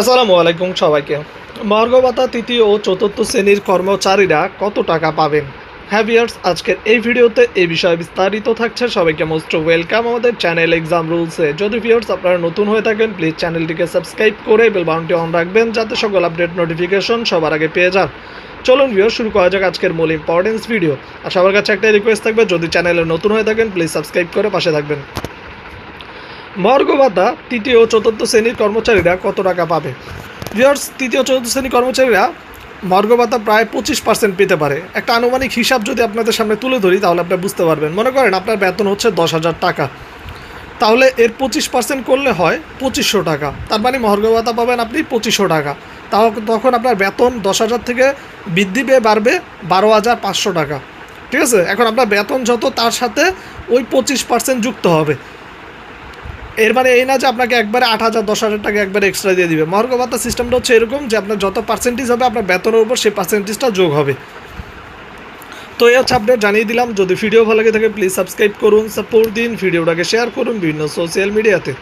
আসসালামু আলাইকুম সবাইকে। মর্গবাতা তৃতীয় ও চতুর্থ শ্রেণির কর্মচারীরা কত টাকা পাবেন? হ্যাভিয়ার্স আজকের এই ভিডিওতে এই বিষয়ে বিস্তারিত থাকছে। সবাইকে মোস্ট ওয়েলকাম আমাদের চ্যানেল এক্সাম রুলসে। যদি ভিউয়ার্স আপনারা নতুন হয়ে থাকেন, প্লিজ চ্যানেলটিকে সাবস্ক্রাইব করে বেল অন রাখবেন যাতে সকল আপডেট নোটিফিকেশন সবার আগে পেয়ে যান। চলুন ভিউয়ার শুরু করা যাক আজকের মূল ইম্পর্টেন্স ভিডিও আর সবার কাছে একটা রিকোয়েস্ট থাকবে, যদি চ্যানেলে নতুন হয়ে থাকেন, প্লিজ সাবস্ক্রাইব করে পাশে থাকবেন। মর্গ ভাতা তৃতীয় ও চতুর্থ শ্রেণির কর্মচারীরা কত টাকা পাবে? ভিউয়ার্স তৃতীয় চতুর্থ শ্রেণির কর্মচারীরা মর্গ ভাতা প্রায় পঁচিশ পার্সেন্ট পেতে পারে। একটা আনুমানিক হিসাব যদি আপনাদের সামনে তুলে ধরি, তাহলে আপনি বুঝতে পারবেন। মনে করেন আপনার বেতন হচ্ছে দশ হাজার টাকা। তাহলে এর পঁচিশ পার্সেন্ট করলে হয় পঁচিশশো টাকা। তার মানে মহর্গ ভাতা পাবেন আপনি পঁচিশশো টাকা। তাও তখন আপনার বেতন দশ হাজার থেকে বৃদ্ধি পেয়ে বাড়বে বারো হাজার পাঁচশো টাকা। ঠিক আছে? এখন আপনার বেতন যত, তার সাথে ওই পঁচিশ পার্সেন্ট যুক্ত হবে। এর মানে এই না যে আপনাকে একবারে আট হাজার, দশ হাজার টাকা একবারে এক্সট্রা দিয়ে দিবে। মহর্গ ভাতা সিস্টেমটা হচ্ছে এরকম যে আপনার যত পার্সেন্টেজ হবে, আপনার বেতনের উপর সেই পার্সেন্টেজটা যোগ হবে। তো এই হচ্ছে আপডেট জানিয়ে দিলাম। যদি ভিডিও ভালো লাগে থাকে প্লিজ সাবস্ক্রাইব করুন সাপোর্ট দিন, ভিডিওটাকে শেয়ার করুন বিভিন্ন সোশ্যাল মিডিয়াতে